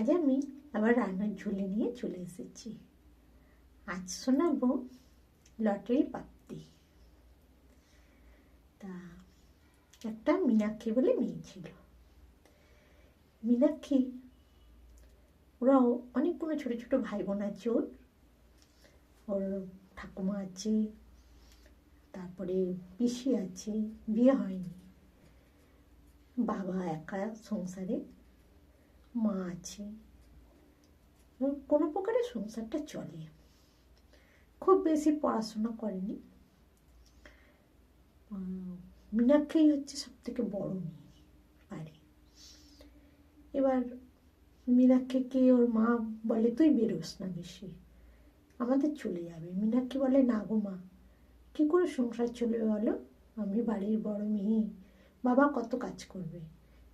আজ আমি আবার রান্নার ঝুলি নিয়ে চলে এসেছি। আজ শোনাবো লটারি প্রাপ্তি তা, একটা মীনাক্ষী বলে মেয়ে ছিল। মীনাক্ষী, ওরাও অনেকগুলো ছোট ছোট ভাই বোন আছে ওর। ওর ঠাকুমা আছে, তারপরে পিসি আছে, বিয়ে হয়নি। বাবা একা সংসারে। মা আছে। কোনো প্রকারে সংসারটা চলে। খুব বেশি পড়াশোনা করেনি। মীনাক্ষী হচ্ছে সব থেকে বড় মেয়ে বাড়ি। এবার মীনাক্ষীকে ওর মা বলে, তুই বেরোস না বেশি। আমাদের চলে যাবে। মীনাক্ষী বলে, না গো মা, কী করে সংসার চলবে বলো? আমি বাড়ির বড় মেয়ে। বাবা কত কাজ করবে?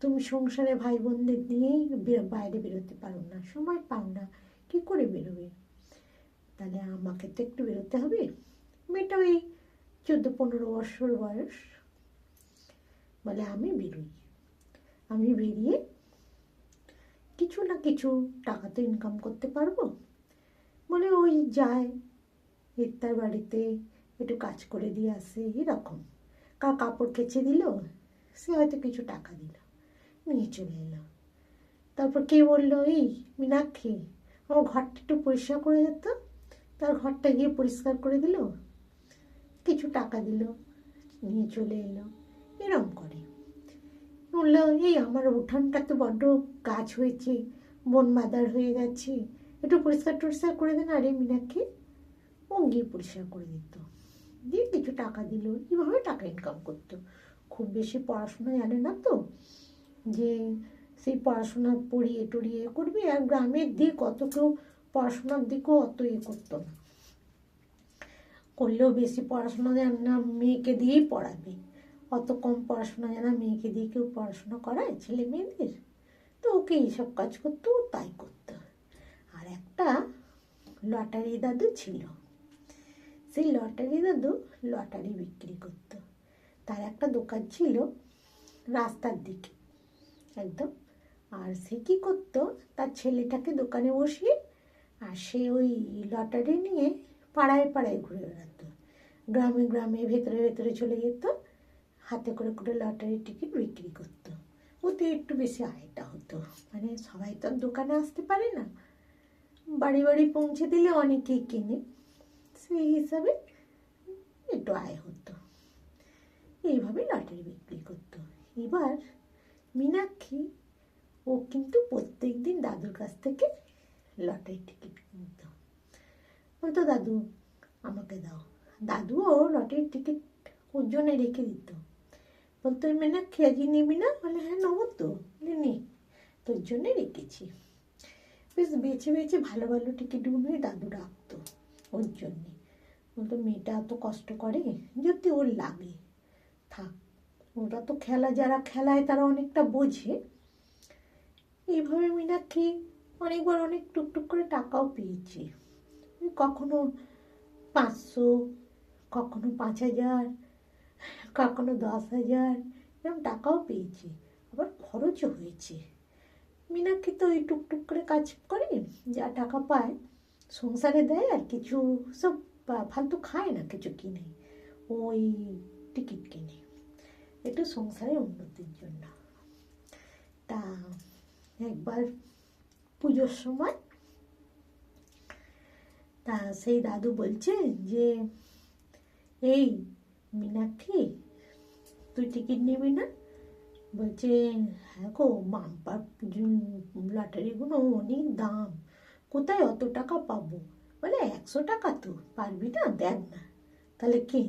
তুমি সংসারে ভাই বোনদের নিয়েই বাইরে বেরোতে পারো না, সময় পাও না, কী করে বেরোবে? তাহলে আমাকে তো একটু বেরোতে হবে। মেয়েটা ওই চোদ্দ পনেরো বছর বয়স। বলে, আমি বেরোই। আমি বেরিয়ে কিছু না কিছু টাকা তো ইনকাম করতে পারব। বলে, ওই যায় ইত্তার বাড়িতে একটু কাজ করে দিয়ে আসে। এরকম। কা কাপড় কেচে দিল, সে হয়তো কিছু টাকা দিল। নিয়ে চলে এলো তারপর কে বলল, এই, মীনাক্ষী, আমার ঘরটা একটু পরিষ্কার করে যেত তার ঘরটা গিয়ে পরিষ্কার করে দিল, কিছু টাকা দিল, নিয়ে চলে এলো, এরম করে। বলল, এই, আমার উঠানটা তো বড্ড গাছ হয়েছে, বন মাদার হয়ে গেছে, একটু পরিষ্কার টরিষ্কার করে দেন আরে মীনাক্ষী। ও গিয়ে পরিষ্কার করে দিত। দিয়ে কিছু টাকা দিল এইভাবে টাকা ইনকাম করতো। খুব বেশি পড়াশোনা জানে না তো যে সেই পড়াশোনা পড়িয়ে টড়িয়ে করবে আর গ্রামের দিক অত কেউ পড়াশোনার দিকেও অত ইয়ে করতো না। করলেও বেশি পড়াশোনা জানে না মেয়েকে দিয়েই পড়াবে। অত কম পড়াশোনা জানা মেয়েকে দিয়ে কেউ পড়াশোনা করায়, ছেলে মেয়েদের। তো ওকে এইসব কাজ করতো তাই করতো। আর একটা লটারি দাদু ছিল। সেই লটারি দাদু লটারি বিক্রি করতো। তার একটা দোকান ছিল রাস্তার দিকে। একদম। আর সে কী করতো? তার ছেলেটাকে দোকানে বসিয়ে আর সে ওই লটারি নিয়ে পাড়ায় পাড়ায় ঘুরে বেড়াতো। গ্রামে গ্রামে, ভেতরে ভেতরে চলে যেত। হাতে করে করে লটারি টিকিট বিক্রি করতো। ওতে একটু বেশি আয়টা হতো। মানে সবাই তো দোকানে আসতে পারে না। বাড়ি বাড়ি পৌঁছে দিলে অনেকেই কেনে। সেই হিসাবে একটু আয় হতো। এইভাবে লটারি বিক্রি করতো। এবার মীনাক্ষী ও কিন্তু প্রত্যেক দিন দাদুর কাছ থেকে লটারি টিকিট কিনত। বলতো, দাদু, আমাকে দাও। দাদুও লটারির টিকিট ওর জন্য রেখে দিত। বলতো মীনাক্ষী আজই নিবি না? বলে হ্যাঁ নেব তো। নে। তোর জন্যে রেখেছি। বেশ, বেছে বেছে ভালো ভালো টিকিটগুলোই দাদু রাখতো ওর জন্যে। বলতো, মেয়েটা এত কষ্ট করে, যদি ওর লাগে, থাক। ওরা তো খেলা, যারা খেলায় তারা অনেকটা বোঝে। এইভাবে মীনাক্ষী অনেকবার অনেক টুকটুক করে টাকাও পেয়েছে। কখনো পাঁচশো, কখনো পাঁচ হাজার, কখনো দশ হাজার, এরকম টাকাও পেয়েছে। আবার খরচও হয়েছে। মীনাক্ষী তো ওই টুকটুক করে কাজ করে, যা টাকা পায়, সংসারে দেয় আর কিছু সব ফালতু খায় না, কিছু কিনে। ওই টিকিট কিনে। একটু সংসারের উন্নতির জন্য। তা একবার পুজোর সময় তা সেই দাদু বলছে যে, এই মীনাক্ষী, তুই টিকিট নিবি না? বলছে হ্যাঁ গো বাম্পার লটারিগুলো অনেক দাম। কোথায় অত টাকা পাবো? বলে, একশো টাকা তো, পারবি না? দেখ না, তাহলে কিন?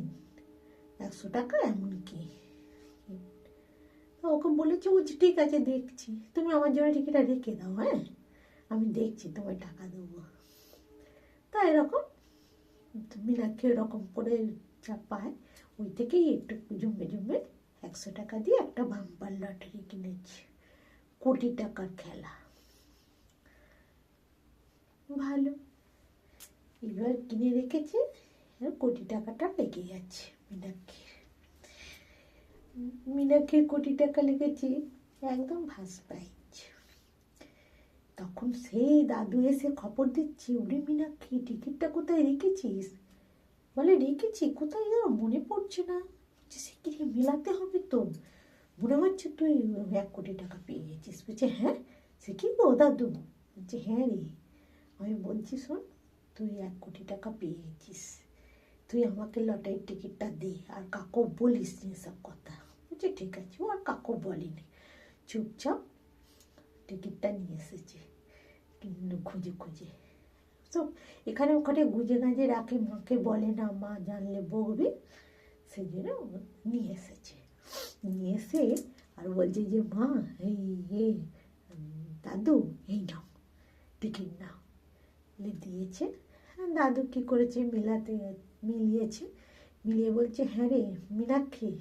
একশো টাকা, এমন কি? ওকে বলেছে, বলছি, ঠিক আছে, দেখছি। তুমি আমার জন্য টিকিটটা রেখে দাও হ্যাঁ? আমি দেখছি, তোমায় টাকা দেবো। তা এরকম, মীনাক্ষী এরকম করে যা পায়। ওই থেকেই একটু জমে জমে একশো টাকা দিয়ে একটা বাম্পার লটারি কিনেছি, কোটি টাকার খেলা। ভালো। এবার কিনে রেখেছে, কোটি টাকাটা লেগে যাচ্ছে মীনাক্ষীর। মীনাক্ষীর কোটি টাকা লেগেছে একদম ফার্স্ট তখন সেই দাদু এসে খবর দিচ্ছে ওরে মীনাক্ষী টিকিটটা কোথায় রেখেছিস? বলে রেখেছি কোথায় যেন মনে পড়ছে না। বলছে, সে কি মেলাতে হবে তো। মনে হচ্ছে তুই এক কোটি টাকা পেয়ে গেছিস। বলছে হ্যাঁ সে কি গো দাদু? বলছে হ্যাঁ রে। আমি বলছি শোন তুই এক কোটি টাকা পেয়ে গেছিস। তুই আমাকে লটারির টিকিটটা দে আর কাকু বলিস সব কথা। বলছে ঠিক আছে, ও আর কাকু বলেনি। চুপচাপ টিকিটটা নিয়ে এসেছে খুঁজে খুঁজে। তো এখানে ওখানে গুজে গাঁজে রাখে, মাকে বলে না, মা জানলে বকবে সেই জন্য নিয়ে এসেছে। নিয়ে এসে আর বলছে যে, মা, এই, এ, দাদু, এই নাও, টিকিট নাও। দিয়েছে। দাদু কী করেছে, মেলাতে, মিলিয়েছে, মিলিয়ে বলছে হ্যাঁ রে, মীনাক্ষী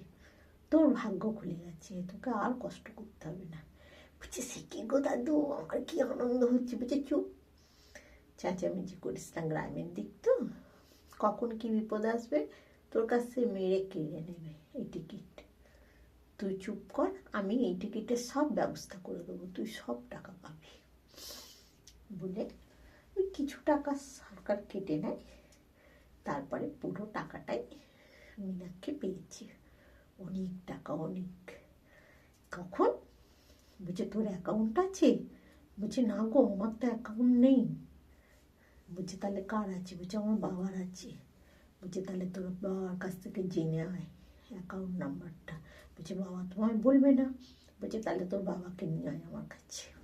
তোর ভাগ্য খুলে গেছে, তোকে আর কষ্ট করতে হবে না। বলছে, সে কি গো দাদু? আমার কি আনন্দ হচ্ছে? বলছে, চুপ। চেঁচামেচি করিস না, গ্রামের দিক তো। কখন কি বিপদ আসবে, তোর কাছ মেরে কেড়ে নেবে এই টিকিট। তুই চুপ কর, আমি এই টিকিটের সব ব্যবস্থা করে দেবো, তুই সব টাকা পাবি। বলে ওই কিছু টাকা সরকার কেটে নেয়, তারপরে পুরো টাকাটাই মীনাক্ষী পেয়েছি। অনেক টাকা অনেক কখন বলছে, তোর অ্যাকাউন্ট আছে? বলছে, না গো, আমার তো অ্যাকাউন্ট নেই। বলছে, তাহলে কার আছে? বলছে, আমার বাবার আছে। বলছে, তাহলে তোর বাবার কাছ থেকে জেনে আয় অ্যাকাউন্ট নাম্বারটা বলছে, বাবা তোমায় বলবে না? বলছে, তাহলে তোর বাবাকে নিয়ে আয় আমার কাছে।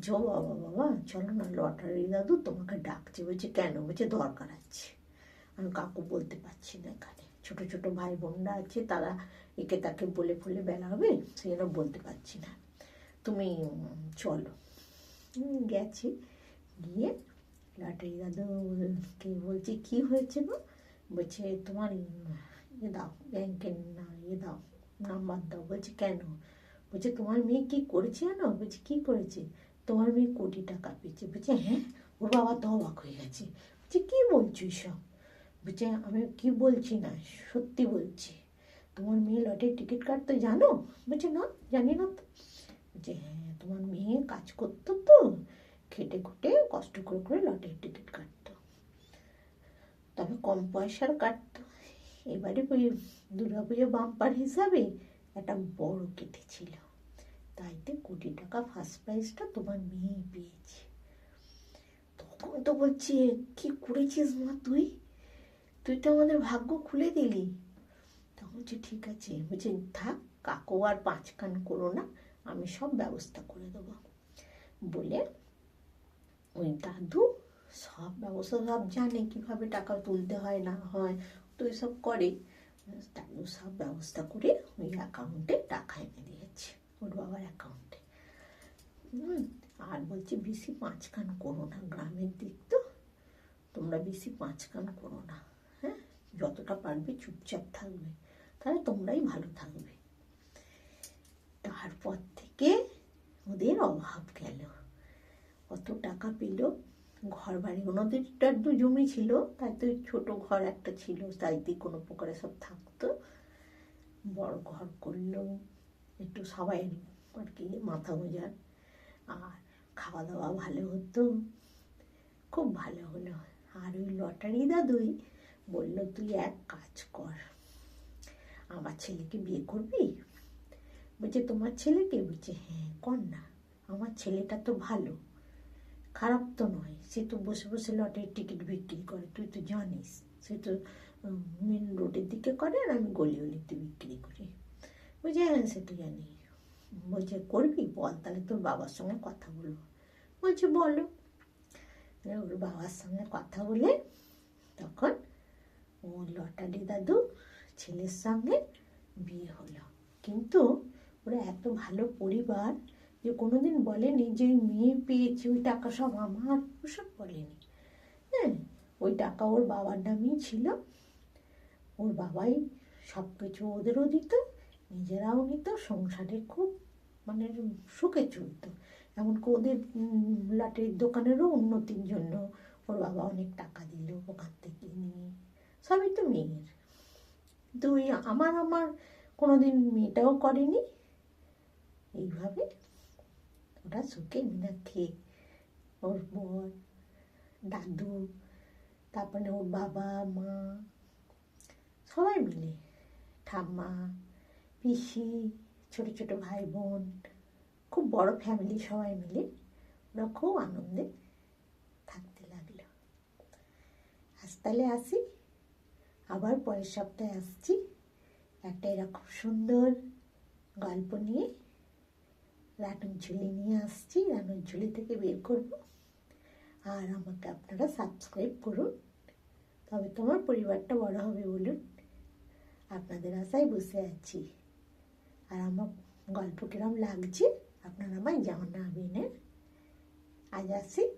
যো বাবা বাবা, চলো না লটারি দাদু তোমাকে ডাকছে। বলছে, কেন? বলছে, দরকার আছে। আমি কাকু বলতে পারছি না এখানে। ছোট ছোট ভাই বোনরা আছে, তারা একে তাকে বলে ফলে বেলা হবে, সেই জন্য বলতে পারছি না। তুমি চলো। গেছি। গিয়ে লটারি দাদুকে বলছে, কি হয়েছে গো? বলছে, তোমার ইয়ে দাও ব্যাংকের না ইয়ে দাও নাম্বার দাও। বলছে, কেন? বলছে, তোমার মেয়ে কি করেছে জানো? বলছে, কি করেছে? তোমার মেয়ে কোটি টাকা পেয়েছে। বলছে হ্যাঁ? ওর বাবা তো অবাক হয়ে গেছে। বলছে, কি বলছো সব বলছে, আমি কি বলছি না? সত্যি বলছি। তোমার মেয়ে লটের টিকিট কাটতে জানো? বলছে, না, জানি না তো। বলছে হ্যাঁ তোমার মেয়ে কাজ করতো তো। খেটে খুটে কষ্ট করে করে লটের টিকিট কাটতো। তবে কম পয়সার কাটতো। এবারে ওই দুর্গা পুজো বাম্পার হিসাবে একটা বড় কেটেছিল তাইতে কোটি টাকা ফার্স্ট প্রাইজটা তোমার মেয়েই পেয়েছে। তখন তো বলছি, কি করেছিস মা তুই? তুই তো আমাদের ভাগ্য খুলে দিলি। তখন বলছে ঠিক আছে বলছে থাক, কাকু আর পাঁচ কান করো না, আমি সব ব্যবস্থা করে দেবো। বলে ওই দাদু সব ব্যবস্থা, সব জানে কীভাবে টাকা তুলতে হয়, না হয়, তো সব করে। দাদু সব ব্যবস্থা করে ওই অ্যাকাউন্টে টাকা এনে দিয়েছে, ওর বাবার অ্যাকাউন্টে হুম, আর বলছে, বেশি পাঁচ কান করো না, গ্রামের দিক তো। তোমরা বেশি পাঁচ কান করো না। যতটা পারবে চুপচাপ থাকবে, তাহলে তোমরাই ভালো থাকবে। তারপর থেকে ওদের অভাব গেল। কত টাকা পেল? ঘর বাড়ি ওনাদের একটু জমি ছিল, তাই তো ছোট ঘর একটা ছিল তাইতে কোনো প্রকারে সব থাকতো। বড় ঘর করল, একটু সবাই আর কি মাথা গোজার আর খাওয়া দাওয়া ভালো হতো, খুব ভালো হলো। আর ওই লটারি দাদুই বলল, তুই এক কাজ কর, আমার ছেলেকে বিয়ে করবি? বলছে, তোমার ছেলেকে বলছে হ্যাঁ কর না আমার ছেলেটা তো ভালো, খারাপ তো নয়, সে তো বসে বসে লটারির টিকিট বিক্রি করে, তুই তো জানিস, সে তো মেন রোডের দিকে করে আর আমি গলি গলিতে বিক্রি করি। বলছে হ্যাঁ সে তো জানি। বলছে, করবি? বল, তাহলে তোর বাবার সঙ্গে কথা বলব। বলছে, বলো। ওর বাবার সঙ্গে কথা বলে তখন ও লটারি দাদু ছেলের সঙ্গে বিয়ে হলো। কিন্তু ওরা এত ভালো পরিবার যে কোনোদিন বলেনি যে ওই মেয়ে পেয়েছে ওই টাকা সব আমার ওসব বলেনি। হ্যাঁ ওই টাকা ওর বাবার নামেই ছিল। ওর বাবাই সব কিছু ওদেরও দিত নিজেরাও নিত সংসারে খুব মানে সুখে চলতো। এমনকি ওদের উম, লাটের দোকানেরও উন্নতির জন্য ওর বাবা অনেক টাকা দিল ওখান থেকে নিয়ে। সবই তো মেয়ের। ওই আমার আমার কোনোদিন মেয়েটাও করেনি। এইভাবে ওরা সুখে মিনা খেয়ে ওর বর, দাদু, তারপরে ওর বাবা, মা, সবাই মিলে। ঠাম্মা, পিসি, ছোট ছোট ভাই বোন, খুব বড় ফ্যামিলি সবাই মিলে ওরা খুব আনন্দে থাকতে লাগল। আজ তাহলে আসি। আবার পরের সপ্তাহে আসছি। একটা এরকম সুন্দর গল্প নিয়ে রানুর ঝুলি নিয়ে আসছি। রানুর ঝুলি থেকে বের করব। আর আমাকে আপনারা সাবস্ক্রাইব করুন। তবে তোমার পরিবারটা বড় হবে বলুন। আপনাদের আশায় বসে আছি। আর আমার গল্প কিরম লাগছে, আপনারা আমায় জানাবেন হ্যাঁ? আজ আসি।